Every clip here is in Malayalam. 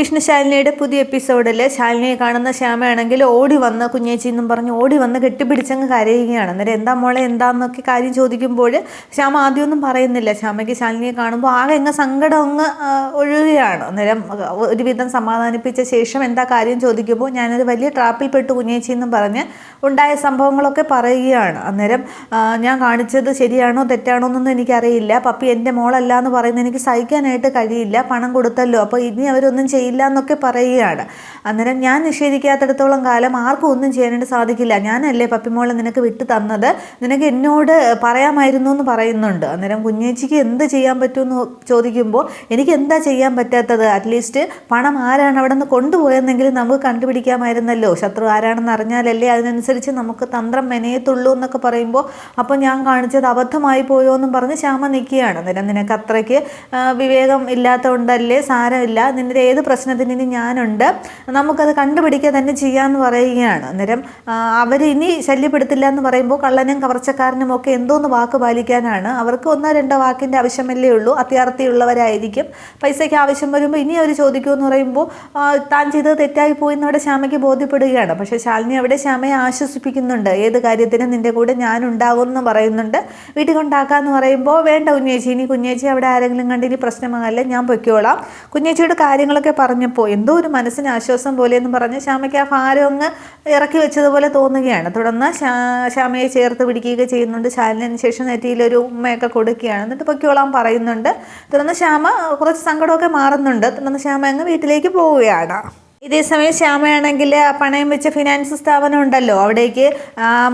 വിഷ്ണു ശാലിനിയുടെ പുതിയ എപ്പിസോഡിൽ ശാലിനിയെ കാണുന്ന ശ്യാമയാണെങ്കിൽ ഓടി വന്ന് കുഞ്ഞേച്ചി എന്നും പറഞ്ഞ് ഓടി വന്ന് കെട്ടിപ്പിടിച്ചങ്ങ് കരയുകയാണ്. അന്നേരം എന്താ മോളെ എന്താന്നൊക്കെ കാര്യം ചോദിക്കുമ്പോൾ ശ്യാമ ആദ്യമൊന്നും പറയുന്നില്ല. ശ്യാമയ്ക്ക് ശാലിനിയെ കാണുമ്പോൾ ആകെ അങ്ങ് സങ്കടം അങ്ങ് ഒഴുകുകയാണ്. അന്നേരം ഒരുവിധം സമാധാനിപ്പിച്ച ശേഷം എന്താ കാര്യം ചോദിക്കുമ്പോൾ ഞാനൊരു വലിയ ട്രാപ്പിൽ പെട്ട് കുഞ്ഞേച്ചി എന്നും പറഞ്ഞ് ഉണ്ടായ സംഭവങ്ങളൊക്കെ പറയുകയാണ്. അന്നേരം ഞാൻ കാണിച്ചത് ശരിയാണോ തെറ്റാണോ എന്നൊന്നും എനിക്കറിയില്ല. പപ്പി എന്റെ മോളല്ല എന്ന് പറയുന്നത് എനിക്ക് സഹിക്കാനായിട്ട് കഴിയില്ല. പണം കൊടുത്തല്ലോ. അപ്പോൾ ഇനി അവരൊന്നും ചെയ്യില്ല എന്നൊക്കെ പറയുകയാണ്. അന്നേരം ഞാൻ നിഷേധിക്കാത്തിടത്തോളം കാലം ആർക്കും ഒന്നും ചെയ്യാനായിട്ട് സാധിക്കില്ല. ഞാനല്ലേ പപ്പിമോളെ നിനക്ക് വിട്ടു തന്നത്? നിനക്ക് എന്നോട് പറയാമായിരുന്നു എന്ന് പറയുന്നുണ്ട്. അന്നേരം കുഞ്ഞേച്ചിക്ക് എന്ത് ചെയ്യാൻ പറ്റുമെന്ന് ചോദിക്കുമ്പോൾ എനിക്ക് എന്താ ചെയ്യാൻ പറ്റാത്തത്? അറ്റ്ലീസ്റ്റ് പണം ആരാണ് അവിടെ നിന്ന് കൊണ്ടുപോയെന്നെങ്കിലും നമുക്ക് കണ്ടുപിടിക്കാമായിരുന്നല്ലോ. ശത്രു ആരാണെന്ന് അറിഞ്ഞാലല്ലേ അതിനനുസരിച്ച് നമുക്ക് തന്ത്രം മെനയത്തുള്ളൂ എന്നൊക്കെ പറയുമ്പോൾ അപ്പോൾ ഞാൻ കാണിച്ചത് അബദ്ധമായി പോയോ എന്നും പറഞ്ഞ് ശ്യാമ നിൽക്കുകയാണ്. അന്നേരം നിനക്ക് അത്രയ്ക്ക് വിവേകം ഇല്ലാത്തതുകൊണ്ടല്ലേ സാരമില്ല. നിന്റെ ഏത് പ്രശ്നത്തിന് ഇനി ഞാനുണ്ട്. നമുക്കത് കണ്ടുപിടിക്കുക തന്നെ ചെയ്യാമെന്ന് പറയുകയാണ്. അന്നേരം അവർ ഇനി ശല്യപ്പെടുത്തില്ല എന്ന് പറയുമ്പോൾ കള്ളനും കവർച്ചക്കാരനും ഒക്കെ എന്തോന്ന് വാക്ക് പാലിക്കാനാണ്. അവർക്ക് ഒന്നോ രണ്ടോ വാക്കിന്റെ ആവശ്യമല്ലേ ഉള്ളൂ. അത്യാർത്ഥിയുള്ളവരായിരിക്കും. പൈസയ്ക്ക് ആവശ്യം വരുമ്പോൾ ഇനി അവർ ചോദിക്കുമെന്ന് പറയുമ്പോൾ താൻ ചെയ്തത് തെറ്റായി പോയി എന്നവിടെ ശ്യാമയ്ക്ക് ബോധ്യപ്പെടുകയാണ്. പക്ഷേ ശാലിനി അവിടെ ശ്യാമയെ ആശ്വസിപ്പിക്കുന്നുണ്ട്. ഏത് കാര്യത്തിനും നിന്റെ കൂടെ ഞാൻ ഉണ്ടാകും പറയുന്നുണ്ട്. വീട്ടിൽ കൊണ്ടാക്കാന്ന് പറയുമ്പോൾ വേണ്ട കുഞ്ഞേച്ചി ഇനി കുഞ്ഞേച്ചി അവിടെ ആരെങ്കിലും കണ്ട് ഇനി പ്രശ്നമാകല്ലേ ഞാൻ പൊയ്ക്കോളാം. കുഞ്ഞേച്ചിയുടെ കാര്യങ്ങളൊക്കെ പറഞ്ഞപ്പോൾ എന്തോ ഒരു മനസ്സിന് ആശ്വാസം പോലെ എന്ന് പറഞ്ഞ് ശ്യാമയ്ക്ക് ആ ഭാരം അങ്ങ് ഇറക്കി വെച്ചതുപോലെ തോന്നുകയാണ്. തുടർന്ന് ശ്യാ- ശ്യാമയെ ചേർത്ത് പിടിക്കുകയൊക്കെ ചെയ്യുന്നുണ്ട്. ശാലിനു ശേഷം നെറ്റിയിലൊരു ഉമ്മയൊക്കെ കൊടുക്കുകയാണ്. എന്നിട്ട് പൊക്കിയോളാൻ പറയുന്നുണ്ട്. തുടർന്ന് ശ്യാമ കുറച്ച് സങ്കടമൊക്കെ മാറുന്നുണ്ട്. തുടർന്ന് ശ്യാമ അങ്ങ് വീട്ടിലേക്ക് പോവുകയാണ്. ഇതേസമയം ശ്യാമയാണെങ്കിൽ പണയം വെച്ച ഫിനാൻസ് സ്ഥാപനം ഉണ്ടല്ലോ അവിടേക്ക്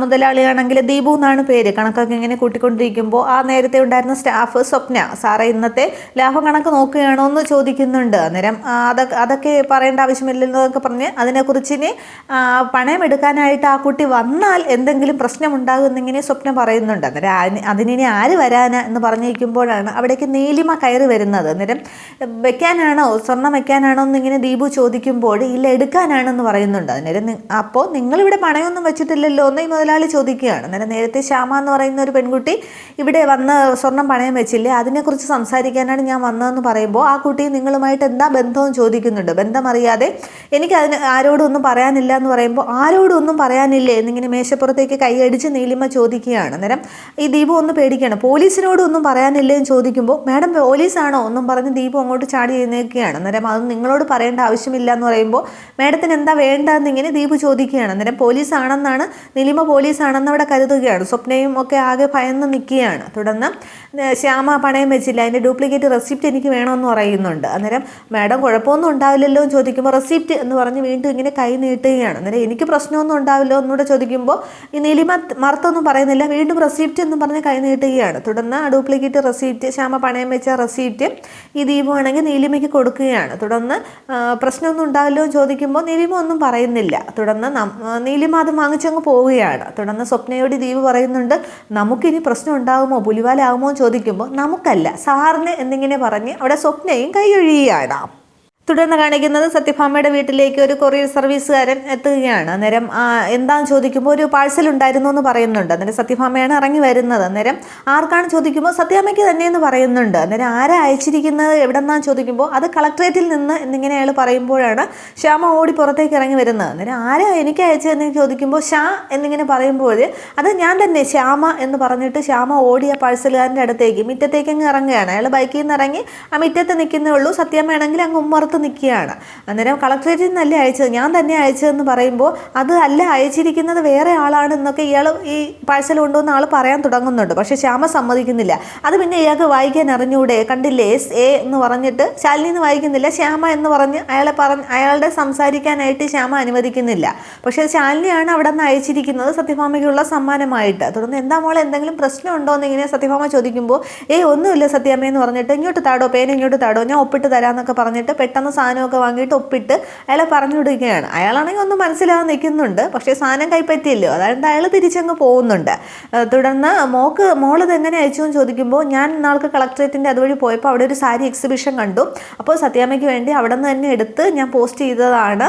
മുതലാളിയാണെങ്കിൽ ദീപു എന്നാണ് പേര്. കണക്കൊക്കെ ഇങ്ങനെ കൂട്ടിക്കൊണ്ടിരിക്കുമ്പോൾ ആ നേരത്തെ ഉണ്ടായിരുന്ന സ്റ്റാഫ് സ്വപ്ന സാറേ ഇന്നത്തെ ലാഭം കണക്ക് നോക്കുകയാണോ എന്ന് ചോദിക്കുന്നുണ്ട്. അന്നേരം അതൊക്കെ അതൊക്കെ പറയേണ്ട ആവശ്യമില്ലെന്നൊക്കെ പറഞ്ഞ് അതിനെക്കുറിച്ച് ഇനി ആ, പണയം എടുക്കാനായിട്ട് ആ കുട്ടി വന്നാൽ എന്തെങ്കിലും പ്രശ്നം ഉണ്ടാകുമെന്നിങ്ങനെ സ്വപ്നം പറയുന്നുണ്ട്. അന്നേരം അതിനിനി അതിനി ആര് വരാനാ എന്ന് പറഞ്ഞിരിക്കുമ്പോഴാണ് അവിടേക്ക് നീലിമ കയറി വരുന്നത്. അന്നേരം വെക്കാനാണോ? സ്വർണം വെക്കാനാണോ? എന്നിങ്ങനെ ദീപു ചോദിക്കുമ്പോൾ ഇല്ല എടുക്കാനാണെന്ന് പറയുന്നുണ്ട്. അന്നേരം അപ്പോൾ നിങ്ങളിവിടെ പണയൊന്നും വെച്ചിട്ടില്ലല്ലോ എന്ന് ഈ മുതലാളി ചോദിക്കുകയാണ്. അന്നേരം നേരത്തെ ശ്യാമ എന്ന് പറയുന്ന ഒരു പെൺകുട്ടി ഇവിടെ വന്ന് സ്വർണം പണയം വെച്ചില്ലേ അതിനെക്കുറിച്ച് സംസാരിക്കാനാണ് ഞാൻ വന്നതെന്ന് പറയുമ്പോൾ ആ കുട്ടി നിങ്ങളുമായിട്ട് എന്താ ബന്ധവും ചോദിക്കുന്നുണ്ട്. ബന്ധമറിയാതെ എനിക്ക് അതിന് ആരോടും ഒന്നും പറയാനില്ല എന്ന് പറയുമ്പോൾ ആരോടും ഒന്നും പറയാനില്ലേ എന്നിങ്ങനെ മേശപ്പുറത്തേക്ക് കൈയടിച്ച് നീലിമ ചോദിക്കുകയാണ്. അന്നേരം ഈ ദീപു ഒന്ന് പേടിക്കുകയാണ്. പോലീസിനോട് ഒന്നും പറയാനില്ലേ എന്ന് ചോദിക്കുമ്പോൾ മാഡം പോലീസാണോ? ഒന്നും പറഞ്ഞ് ദീപു അങ്ങോട്ട് ചാടി എഴുന്നേൽക്കുകയാണ്. അന്നേരം അത് നിങ്ങളോട് പറയേണ്ട ആവശ്യമില്ല എന്ന് പറയുമ്പോൾ മാഡത്തിന് എന്താ വേണ്ടതെന്ന് ഇങ്ങനെ ദീപ് ചോദിക്കുകയാണ്. അന്നേരം പോലീസ് ആണെന്നാണ് നിലിമ പോലീസാണെന്ന് അവിടെ കരുതുകയാണ്. സ്വപ്നയും ഒക്കെ ആകെ ഭയന്ന് നിൽക്കുകയാണ്. തുടർന്ന് ശ്യാമ പണയം വെച്ചില്ല. അതിന്റെ ഡ്യൂപ്ലിക്കേറ്റ് റെസിപ്റ്റ് എനിക്ക് വേണമെന്ന് പറയുന്നുണ്ട്. അന്നേരം മാഡം കുഴപ്പമൊന്നും ഉണ്ടാവില്ലല്ലോ എന്ന് ചോദിക്കുമ്പോൾ റെസിപ്റ്റ് എന്ന് പറഞ്ഞ് വീണ്ടും ഇങ്ങനെ കൈ നീട്ടുകയാണ്. അന്നേരം എനിക്ക് പ്രശ്നമൊന്നും ഉണ്ടാവില്ലോ എന്നൂടെ ചോദിക്കുമ്പോൾ ഈ നീലിമ മറുത്തൊന്നും പറയുന്നില്ല. വീണ്ടും റെസിപ്റ്റ് എന്ന് പറഞ്ഞ് കൈ നീട്ടുകയാണ്. തുടർന്ന് ആ ഡ്യൂപ്ലിക്കേറ്റ് റെസിപ്റ്റ് ശ്യാമ പണയം വെച്ച റെസിപ്റ്റ് ഈ ദീപം ആണെങ്കിൽ നീലിമയ്ക്ക് കൊടുക്കുകയാണ്. തുടർന്ന് പ്രശ്നമൊന്നും ഉണ്ടാവില്ലോ എന്ന് ചോദിക്കുമ്പോൾ നീലിമ ഒന്നും പറയുന്നില്ല. തുടർന്ന് നീലിമ അത് വാങ്ങിച്ചങ്ങ് പോവുകയാണ്. തുടർന്ന് സ്വപ്നയോട് ദീപ് പറയുന്നുണ്ട് നമുക്കിനി പ്രശ്നം ഉണ്ടാകുമോ പുലിവാലാകുമോ എന്ന് ചോദിക്കുമ്പോൾ നമുക്കല്ല സാറിന് എന്നിങ്ങനെ പറഞ്ഞ് അവിടെ സ്വപ്നയും കൈയൊഴിയുകയാണ്. തുടർന്ന് കാണിക്കുന്നത് സത്യഭാമയുടെ വീട്ടിലേക്ക് ഒരു കൊറിയർ സർവീസുകാരൻ എത്തുകയാണ്. അന്നേരം എന്താണെന്ന് ചോദിക്കുമ്പോൾ ഒരു പാഴ്സൽ ഉണ്ടായിരുന്നു എന്ന് പറയുന്നുണ്ട്. അന്നേരം സത്യഭാമയാണ് ഇറങ്ങി വരുന്നത്. അന്നേരം ആർക്കാണ് ചോദിക്കുമ്പോൾ സത്യാമ്മയ്ക്ക് തന്നെയെന്ന് പറയുന്നുണ്ട്. അന്നേരം ആരാ അയച്ചിരിക്കുന്നത്? എവിടെന്നാന്ന് ചോദിക്കുമ്പോൾ അത് കളക്ട്രേറ്റിൽ നിന്ന് എന്നിങ്ങനെ അയാൾ പറയുമ്പോഴാണ് ശ്യാമ ഓടി പുറത്തേക്ക് ഇറങ്ങി വരുന്നത്. അന്നേരം ആരാ എനിക്ക് അയച്ചതെന്ന് ചോദിക്കുമ്പോൾ ഷാ എന്നിങ്ങനെ പറയുമ്പോൾ അത് ഞാൻ തന്നെ ശ്യാമ എന്ന് പറഞ്ഞിട്ട് ശ്യാമ ഓടിയ പാഴ്സലുകാരന്റെ അടുത്തേക്ക് മിറ്റത്തേക്ക് അങ്ങ് ഇറങ്ങുകയാണ്. അയാൾ ബൈക്കിൽ നിന്ന് ഇറങ്ങി ആ മിറ്റത്ത് നിൽക്കുന്നേ ഉള്ളൂ. സത്യാമ്മയാണെങ്കിൽ അങ്ങ് ഉമ്മറത്ത് നിൽക്കുകയാണ്. അന്നേരം കളക്ട്രേറ്റിൽ നിന്നല്ലേ അയച്ചത്? ഞാൻ തന്നെ അയച്ചതെന്ന് പറയുമ്പോൾ അത് അല്ല അയച്ചിരിക്കുന്നത് വേറെ ആളാണ് എന്നൊക്കെ ഇയാൾ ഈ പാഴ്സൽ കൊണ്ടുവന്ന ആൾ പറയാൻ തുടങ്ങുന്നുണ്ട്. പക്ഷേ ശ്യാമ സമ്മതിക്കുന്നില്ല. അത് പിന്നെ ഇയാൾക്ക് വായിക്കാൻ അറിഞ്ഞൂടെ? കണ്ടില്ലേ? എസ് എ എന്ന് പറഞ്ഞിട്ട് ശാലിനി എന്ന് വായിക്കുന്നില്ല. ശ്യാമ എന്ന് പറഞ്ഞ് അയാളെ പറഞ്ഞ് അയാളുടെ സംസാരിക്കാനായിട്ട് ശ്യാമ അനുവദിക്കുന്നില്ല. പക്ഷേ ശാലിനിയാണ് അവിടെ നിന്ന് അയച്ചിരിക്കുന്നത് സത്യഭാമയ്ക്കുള്ള സമ്മാനമായിട്ട്. തുടർന്ന് എന്താ മോളെ എന്തെങ്കിലും പ്രശ്നമുണ്ടോ എന്ന് ഇങ്ങനെ സത്യഭാമ ചോദിക്കുമ്പോൾ ഏയ് ഒന്നുമില്ല സത്യാമ്മ എന്ന് പറഞ്ഞിട്ട് ഇങ്ങോട്ട് താടോ പേന ഇങ്ങോട്ട് താടോ ഞാൻ ഒപ്പിട്ട് തരാമെന്നൊക്കെ പറഞ്ഞിട്ട് പെട്ടെന്ന് സാധനമൊക്കെ വാങ്ങിയിട്ട് ഒപ്പിട്ട് അയാളെ പറഞ്ഞു വിടുകയാണ് അയാളാണെങ്കിൽ ഒന്നും മനസ്സിലാകാൻ നിൽക്കുന്നുണ്ട്. പക്ഷേ സാധനം കൈപ്പറ്റിയല്ലോ. അതായത് അയാൾ തിരിച്ചങ്ങ് പോകുന്നുണ്ട്. തുടർന്ന് മോക്ക് മോളത് എങ്ങനെ അയച്ചു എന്ന് ചോദിക്കുമ്പോൾ ഞാൻ നാൾക്ക് കളക്ട്രേറ്റിന്റെ അതുവഴി പോയപ്പോൾ അവിടെ ഒരു സാരി എക്സിബിഷൻ കണ്ടു. അപ്പോൾ സത്യാമ്മയ്ക്ക് വേണ്ടി അവിടെ നിന്ന് തന്നെ എടുത്ത് ഞാൻ പോസ്റ്റ് ചെയ്തതാണ്.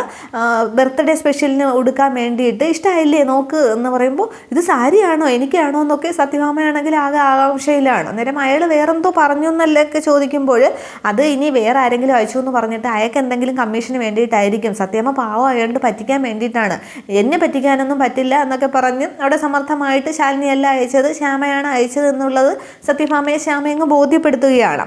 ബർത്ത്ഡേ സ്പെഷ്യലിന് ഉടുക്കാൻ വേണ്ടിയിട്ട്. ഇഷ്ടമായില്ലേ നോക്ക് എന്ന് പറയുമ്പോൾ ഇത് സാരിയാണോ എനിക്കാണോ എന്നൊക്കെ സത്യഭാമയാണെങ്കിൽ ആകെ ആകാംക്ഷയിലാണ്. അന്നേരം അയാൾ വേറെന്തോ പറഞ്ഞു എന്നല്ലൊക്കെ ചോദിക്കുമ്പോൾ അത് ഇനി വേറെ ആരെങ്കിലും അയച്ചു എന്ന് പറഞ്ഞിട്ട് എന്നിട്ട് അയാൾക്ക് എന്തെങ്കിലും കമ്മീഷന് വേണ്ടിയിട്ടായിരിക്കും. സത്യമ്മ പാവം അയാളുടെ പറ്റിക്കാൻ വേണ്ടിയിട്ടാണ്. എന്നെ പറ്റിക്കാനൊന്നും പറ്റില്ല എന്നൊക്കെ പറഞ്ഞ് അവിടെ സമർത്ഥമായിട്ട് ശാലിനിയല്ല അയച്ചത് ശ്യാമയാണ് അയച്ചത് എന്നുള്ളത് സത്യഭാമയെ ശ്യാമയങ്ങ് ബോധ്യപ്പെടുത്തുകയാണ്.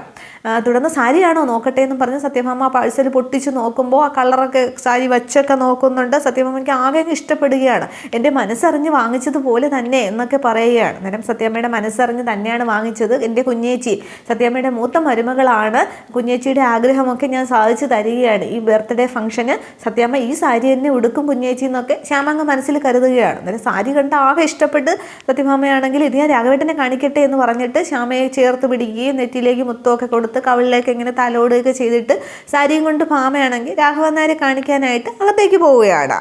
തുടർന്ന് സാരിയാണോ നോക്കട്ടെ എന്ന് പറഞ്ഞ് സത്യഭാമ പാഴ്സൽ പൊട്ടിച്ച് നോക്കുമ്പോൾ ആ കളറൊക്കെ സാരി വച്ചൊക്കെ നോക്കുന്നുണ്ട്. സത്യഭാമയ്ക്ക് ആകെ ഇഷ്ടപ്പെടുകയാണ്. എന്റെ മനസ്സറിഞ്ഞ് വാങ്ങിച്ചതുപോലെ തന്നെ എന്നൊക്കെ പറയുകയാണ്. അന്നേരം സത്യമ്മയുടെ മനസ്സറിഞ്ഞ് തന്നെയാണ് വാങ്ങിച്ചത്. എന്റെ കുഞ്ഞേച്ചി സത്യമ്മയുടെ മൂത്ത മരുമകളാണ്. കുഞ്ഞേച്ചിയുടെ ആഗ്രഹമൊക്കെ ഞാൻ സാധിച്ചു തരികയാണ്. ഈ ബർത്ത്ഡേ ഫംഗ്ഷന് സത്യാമ്മ ഈ സാരി തന്നെ ഉടുക്കും കുഞ്ഞേച്ചി എന്നൊക്കെ ശ്യാമങ്ങ മനസ്സിൽ കരുതുകയാണ്. അന്നേരം സാരി കണ്ട് ആകെ ഇഷ്ടപ്പെട്ട് സത്യഭാമയാണെങ്കിൽ ഇത് ഞാൻ രാഘവേട്ടനെ കാണിക്കട്ടെ എന്ന് പറഞ്ഞിട്ട് ശ്യാമയെ ചേർത്ത് പിടിക്കുകയും നെറ്റിയിലേക്ക് മുത്തമൊക്കെ കൊടുത്ത് കവിളിലേക്ക് ഇങ്ങനെ തലോടുകയൊക്കെ ചെയ്തിട്ട് സാരിയും കൊണ്ട് ഭാമയാണെങ്കിൽ രാഘവൻ കാണിക്കാനായിട്ട് അകത്തേക്ക് പോവുകയാണ്.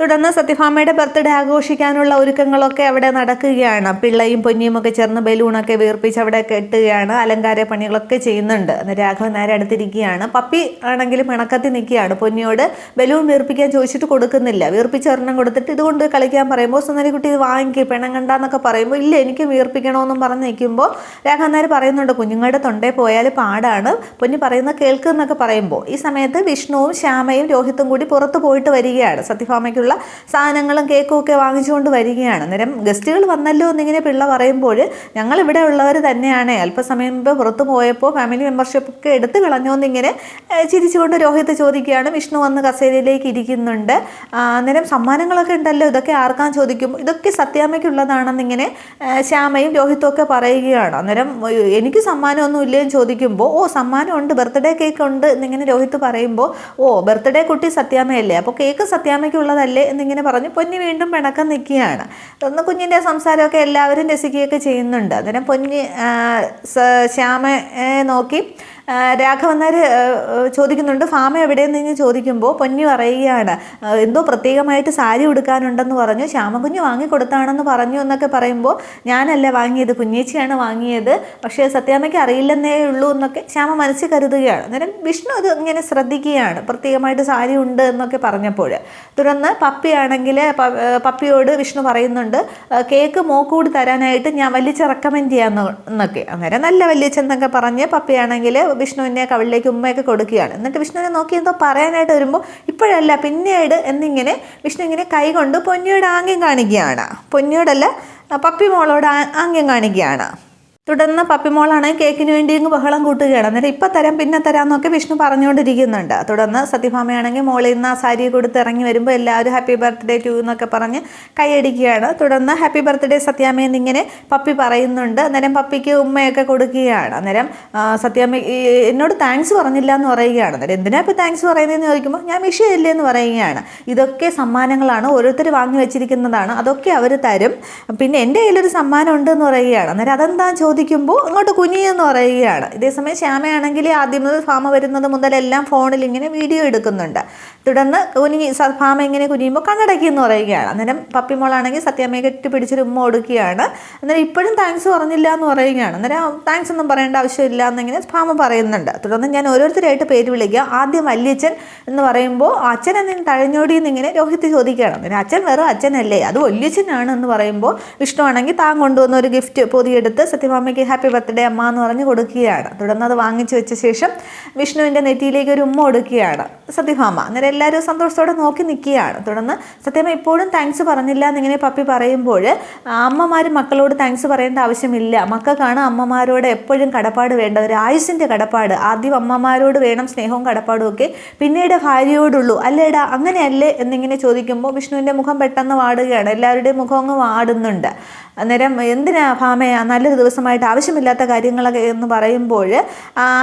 തുടർന്ന് സത്യഭാമയുടെ ബർത്ത്ഡേ ആഘോഷിക്കാനുള്ള ഒരുക്കങ്ങളൊക്കെ അവിടെ നടക്കുകയാണ്. പിള്ളയും പൊന്നിയുമൊക്കെ ചേർന്ന് ബലൂണൊക്കെ വീർപ്പിച്ച് അവിടെ കെട്ടുകയാണ്. അലങ്കാര പണികളൊക്കെ ചെയ്യുന്നുണ്ട്. രാഘവൻ നേരെ അടുത്തിരിക്കുകയാണ്. പപ്പി ആണെങ്കിലും ഇണക്കത്തി നിൽക്കുകയാണ്. പൊന്നിയോട് ബലൂൺ വീർപ്പിക്കാൻ ചോദിച്ചിട്ട് കൊടുക്കുന്നില്ല. വീർപ്പിച്ച് ഒരെണ്ണം കൊടുത്തിട്ട് ഇതുകൊണ്ട് കളിക്കാൻ പറയുമ്പോൾ സുന്ദരിക്കുട്ടി ഇത് വാങ്ങിക്കുക കണ്ടെന്നൊക്കെ പറയുമ്പോൾ ഇല്ല എനിക്ക് വീർപ്പിക്കണമെന്നും പറഞ്ഞ് നിൽക്കുമ്പോൾ രാഘവൻ നേരെ പറയുന്നുണ്ട് കുഞ്ഞുങ്ങളുടെ തൊണ്ടേ പോയാൽ പാടാണ്. പൊന്നി പറയുന്നത് കേൾക്കുന്നൊക്കെ പറയുമ്പോൾ ഈ സമയത്ത് വിഷ്ണുവും ശ്യാമയും രോഹിത്തും കൂടി പുറത്ത് പോയിട്ട് വരികയാണ്. സത്യഭാമയ്ക്കുള്ള സാധനങ്ങളും കേക്കും ഒക്കെ വാങ്ങിച്ചുകൊണ്ട് വരികയാണ്. അന്നേരം ഗസ്റ്റുകൾ വന്നല്ലോ എന്നിങ്ങനെ പിള്ള പറയുമ്പോൾ ഞങ്ങൾ ഇവിടെ ഉള്ളവർ തന്നെയാണ്. അല്പസമയം മുമ്പ് പുറത്ത് പോയപ്പോൾ ഫാമിലി മെമ്പർഷിപ്പ് ഒക്കെ എടുത്തു കളഞ്ഞോ എന്നിങ്ങനെ ചിരിച്ചുകൊണ്ട് രോഹിത്ത് ചോദിക്കുകയാണ്. വിഷ്ണു വന്ന് കസേരയിലേക്ക് ഇരിക്കുന്നുണ്ട്. അന്നേരം സമ്മാനങ്ങളൊക്കെ ഉണ്ടല്ലോ ഇതൊക്കെ ആർക്കാൻ ചോദിക്കും? ഇതൊക്കെ സത്യാമ്മയ്ക്കുള്ളതാണെന്നിങ്ങനെ ശ്യാമയും രോഹിത്തും ഒക്കെ പറയുകയാണ്. അന്നേരം എനിക്ക് സമ്മാനമൊന്നും ഇല്ലേന്ന് ചോദിക്കുമ്പോൾ ഓ സമ്മാനം ഉണ്ട് ബർത്ത്ഡേ കേക്ക് ഉണ്ട് എന്നിങ്ങനെ രോഹിത്ത് പറയുമ്പോൾ ഓ ബർത്ത്ഡേ കുട്ടി സത്യാമയല്ലേ അപ്പോൾ കേക്ക് സത്യാമ്മയ്ക്കുള്ളതല്ലേ എന്നിങ്ങനെ പറഞ്ഞ്. പൊന്നി വീണ്ടും പിണക്കം നിൽക്കുകയാണ്. ഒന്ന് കുഞ്ഞിന്റെ സംസാരമൊക്കെ എല്ലാവരും രസിക്കുകയൊക്കെ ചെയ്യുന്നുണ്ട്. അന്നേരം പൊന്നി ശ്യാമയെ നോക്കി. നായർ ചോദിക്കുന്നുണ്ട് ഫാമ എവിടെയെന്ന് ഇങ്ങനെ ചോദിക്കുമ്പോൾ പൊന്നി പറയുകയാണ്. എന്തോ പ്രത്യേകമായിട്ട് സാരി ഉടുക്കാനുണ്ടെന്ന് പറഞ്ഞു. ശ്യാമകുഞ്ഞ് വാങ്ങിക്കൊടുത്താണെന്ന് പറഞ്ഞു എന്നൊക്കെ പറയുമ്പോൾ ഞാനല്ല വാങ്ങിയത്? കുഞ്ഞേച്ചിയാണ് വാങ്ങിയത്. പക്ഷേ സത്യാമ്മയ്ക്ക് അറിയില്ലെന്നേ ഉള്ളൂ എന്നൊക്കെ ശ്യാമ മനസ്സിൽ കരുതുകയാണ്. അന്നേരം വിഷ്ണു അത് ഇങ്ങനെ ശ്രദ്ധിക്കുകയാണ്. പ്രത്യേകമായിട്ട് സാരി ഉണ്ട് എന്നൊക്കെ പറഞ്ഞപ്പോൾ തുടർന്ന് പപ്പിയാണെങ്കിൽ പപ്പിയോട് വിഷ്ണു പറയുന്നുണ്ട് കേക്ക് മോക്കൂടി തരാനായിട്ട് ഞാൻ വലിയ റെക്കമെൻഡ് ചെയ്യാമെന്നൊക്കെ അന്നേരം നല്ല വലിയച്ഛൻ എന്നൊക്കെ പറഞ്ഞ് പപ്പിയാണെങ്കിൽ വിഷ്ണുവിനെ കവിളിലേക്ക് ഉമ്മയൊക്കെ കൊടുക്കുകയാണ്. എന്നിട്ട് വിഷ്ണുവിനെ നോക്കി എന്തോ പറയാനായിട്ട് വരുമ്പോൾ ഇപ്പോഴല്ല പിന്നീട് എന്നിങ്ങനെ വിഷ്ണു ഇങ്ങനെ കൈകൊണ്ട് കൊണ്ട് പൊന്നിയോട് ആംഗ്യം കാണിക്കുകയാണ്. പൊന്നിയോടല്ല പപ്പി മോളോട് ആംഗ്യം കാണിക്കുകയാണ്. തുടർന്ന് പപ്പിമോളാണ് കേക്കിന് വേണ്ടി അങ്ങ് ബഹളം കൂട്ടുകയാണ്. അന്നേരം ഇപ്പം തരാം പിന്നെ തരാം എന്നൊക്കെ വിഷ്ണു പറഞ്ഞുകൊണ്ടിരിക്കുന്നുണ്ട്. തുടർന്ന് സത്യഭാമയാണെങ്കിൽ മോളിൽ നിന്ന് ആ സാരി കൊടുത്ത് ഇറങ്ങി വരുമ്പോൾ എല്ലാവരും ഹാപ്പി ബർത്ത്ഡേ ടു എന്നൊക്കെ പറഞ്ഞ് കൈയടിക്കുകയാണ് തുടർന്ന് ഹാപ്പി ബർത്ത്ഡേ സത്യാമ്മ എന്നിങ്ങനെ പപ്പി പറയുന്നുണ്ട്. അന്നേരം പപ്പിക്ക് ഉമ്മയൊക്കെ കൊടുക്കുകയാണ്. അന്നേരം സത്യാമ എന്നോട് താങ്ക്സ് പറഞ്ഞില്ല എന്ന് പറയുകയാണ്. അന്നേരം എന്തിനാ ഇപ്പോൾ താങ്ക്സ് പറയുന്നതെന്ന് ചോദിക്കുമ്പോൾ ഞാൻ വിഷയമില്ലേ എന്ന് പറയുകയാണ്. ഇതൊക്കെ സമ്മാനങ്ങളാണ് ഓരോരുത്തർ വാങ്ങി വെച്ചിരിക്കുന്നതാണ്. അതൊക്കെ അവർ തരും. പിന്നെ എന്റെ കയ്യിലൊരു സമ്മാനം ഉണ്ട് എന്ന് പറയുകയാണ്. അന്നേരം അതെന്താ ചോദിക്കുമ്പോൾ അങ്ങോട്ട് കുനിയെന്ന് പറയുകയാണ്. ഇതേസമയം ശ്യാമയാണെങ്കിൽ ആദ്യം മുതൽ ഫാമ വരുന്നത് മുതലെല്ലാം ഫോണിൽ ഇങ്ങനെ വീഡിയോ എടുക്കുന്നുണ്ട്. തുടർന്ന് കുനി സ- ഫാമ ഇങ്ങനെ കുനിയുമ്പോൾ കണ്ണടക്കി എന്ന് പറയുകയാണ്. അന്നേരം പപ്പിമോളാണെങ്കിൽ സത്യാമ്മയെ കെട്ടിപ്പിടിച്ചൊരു ഉമ്മ കൊടുക്കുകയാണ് അന്നേരം ഇപ്പോഴും താങ്ക്സ് പറഞ്ഞില്ല എന്ന് പറയുകയാണ്. അന്നേരം താങ്ക്സ് ഒന്നും പറയേണ്ട ആവശ്യമില്ല എന്നിങ്ങനെ ഫാമ പറയുന്നുണ്ട്. തുടർന്ന് ഞാൻ ഓരോരുത്തരായിട്ട് പേര് വിളിക്കുക. ആദ്യം വല്യച്ഛൻ എന്ന് പറയുമ്പോൾ അച്ഛൻ എന്തിന് തഴഞ്ഞോടി എന്നിങ്ങനെ രോഹിത് ചോദിക്കുകയാണ്. അന്നേരം അച്ഛൻ വെറും അച്ഛനല്ലേ അത് വല്യച്ഛനാണ് എന്ന് പറയുമ്പോൾ വിഷ്ണു ആണെങ്കിൽ താൻ കൊണ്ടുവന്ന ഒരു ഗിഫ്റ്റ് പൊതിയെടുത്ത് സത്യഭാമയ്ക്ക് ഹാപ്പി ബർത്ത്ഡേ അമ്മ എന്ന് പറഞ്ഞ് കൊടുക്കുകയാണ്. തുടർന്ന് അത് വാങ്ങിച്ചു വെച്ച ശേഷം വിഷ്ണുവിന്റെ നെറ്റിയിലേക്ക് ഒരു ഉമ്മ കൊടുക്കുകയാണ് സത്യഭാമ. അന്നേരം എല്ലാവരും സന്തോഷത്തോടെ നോക്കി നിൽക്കുകയാണ് തുടർന്ന് സത്യമ്മ ഇപ്പോഴും താങ്ക്സ് പറഞ്ഞില്ല എന്നിങ്ങനെ പപ്പി പറയുമ്പോൾ അമ്മമാർ മക്കളോട് താങ്ക്സ് പറയേണ്ട ആവശ്യമില്ല. മക്കൾക്കാണ് അമ്മമാരോട് എപ്പോഴും കടപ്പാട് വേണ്ട ഒരു ആയുസിന്റെ കടപ്പാട്. ആദ്യം അമ്മമാരോട് വേണം സ്നേഹവും കടപ്പാടും ഒക്കെ. പിന്നീട് ഭാര്യയോടുള്ളൂ. അല്ലേടാ അങ്ങനെയല്ലേ എന്നിങ്ങനെ ചോദിക്കുമ്പോൾ വിഷ്ണുവിന്റെ മുഖം പെട്ടെന്ന് വാടുകയാണ്. എല്ലാവരുടെയും മുഖം അങ്ങ് വാടുന്നുണ്ട്. അന്നേരം എന്തിനാ ഭാമയ നല്ലൊരു ദിവസമായിട്ട് ആവശ്യമില്ലാത്ത കാര്യങ്ങളൊക്കെ എന്ന് പറയുമ്പോൾ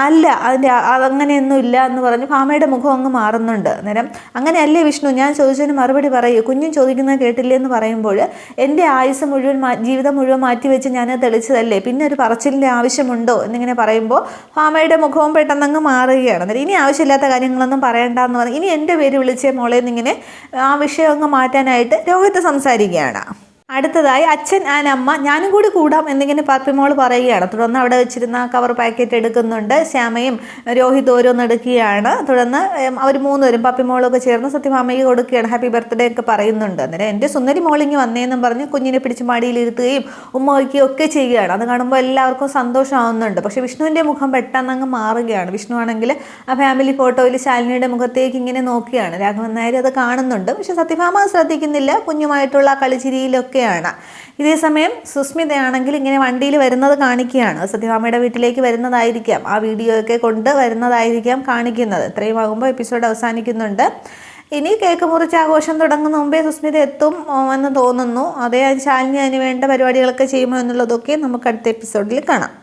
അല്ല അതിന്റെ അങ്ങനെയൊന്നും ഇല്ല എന്ന് പറഞ്ഞ് ഭാമയുടെ മുഖം അങ്ങ് മാറുന്നുണ്ട്. അന്നേരം അങ്ങനെയല്ലേ വിഷ്ണു ഞാൻ ചോദിച്ചതിന് മറുപടി പറയൂ. കുഞ്ഞും ചോദിക്കുന്നത് കേട്ടില്ലേ എന്ന് പറയുമ്പോൾ എന്റെ ആയുസ് മുഴുവൻ ജീവിതം മുഴുവൻ മാറ്റി വെച്ച് ഞാൻ തെളിച്ചതല്ലേ? പിന്നെ ഒരു പറച്ചിലിന്റെ ആവശ്യമുണ്ടോ എന്നിങ്ങനെ പറയുമ്പോൾ ഭാമയുടെ മുഖവും പെട്ടെന്നങ്ങ് മാറുകയാണ്. അന്നേരം ഇനി ആവശ്യമില്ലാത്ത കാര്യങ്ങളൊന്നും പറയണ്ട എന്ന് പറഞ്ഞ് ഇനി എന്റെ പേര് വിളിച്ചേ മോളെ എന്നിങ്ങനെ ആ വിഷയം അങ്ങ് മാറ്റാനായിട്ട് രോഹിത് സംസാരിക്കുകയാണ്. അടുത്തതായി അച്ഛൻ ആൻ അമ്മ ഞാനും കൂടി കൂടാം എന്നിങ്ങനെ പാർപ്പിമോൾ പറയുകയാണ്. തുടർന്ന് അവിടെ വെച്ചിരുന്ന കവർ പാക്കറ്റ് എടുക്കുന്നുണ്ട്. ശ്യാമയും രോഹിത് ഓരോന്ന് എടുക്കുകയാണ്. തുടർന്ന് അവർ മൂന്നുപേരും പപ്പിമോളൊക്കെ ചേർന്ന് സത്യഭാമയ്ക്ക് കൊടുക്കുകയാണ്. ഹാപ്പി ബർത്ത്ഡേ ഒക്കെ പറയുന്നുണ്ട്. അന്നേരം എന്റെ സുന്ദരി മോളിങ്ങി വന്നേന്നും പറഞ്ഞ് കുഞ്ഞിനെ പിടിച്ച് മടിയിലിരുത്തുകയും ഉമ്മ വയ്ക്കുകയും ഒക്കെ ചെയ്യുകയാണ്. അത് കാണുമ്പോൾ എല്ലാവർക്കും സന്തോഷമാവുന്നുണ്ട്. പക്ഷെ വിഷ്ണുവിന്റെ മുഖം പെട്ടെന്ന് അങ്ങ് മാറുകയാണ്. വിഷ്ണു ആണെങ്കിൽ ആ ഫാമിലി ഫോട്ടോയിൽ ശാലിനിയുടെ മുഖത്തേക്ക് ഇങ്ങനെ നോക്കുകയാണ്. രാഘവൻ നായർ അത് കാണുന്നുണ്ട്. പക്ഷെ സത്യഭാമ ശ്രദ്ധിക്കുന്നില്ല. കുഞ്ഞുമായിട്ടുള്ള ആ കളിച്ചിരിയിലൊക്കെയാണ് ഇതേ സമയം സുസ്മിതയാണെങ്കിൽ ഇങ്ങനെ വണ്ടിയിൽ വരുന്നത് കാണിക്കുകയാണ്. സത്യഭാമയുടെ വീട്ടിലേക്ക് വരുന്നതായിരിക്കാം. ആ വീഡിയോ ഒക്കെ കൊണ്ട് വരുന്നതായിരിക്കാം കാണിക്കുന്നത്. ഇത്രയും ആകുമ്പോൾ എപ്പിസോഡ് അവസാനിക്കുന്നുണ്ട്. ഇനി കേക്ക് മുറിച്ച് ആഘോഷം തുടങ്ങുന്ന മുമ്പേ സുസ്മിത എത്തും എന്ന് തോന്നുന്നു. അതേ ശാലിനി അതിന് വേണ്ട പരിപാടികളൊക്കെ ചെയ്യുമോ എന്നുള്ളതൊക്കെ നമുക്ക് അടുത്ത എപ്പിസോഡിൽ കാണാം.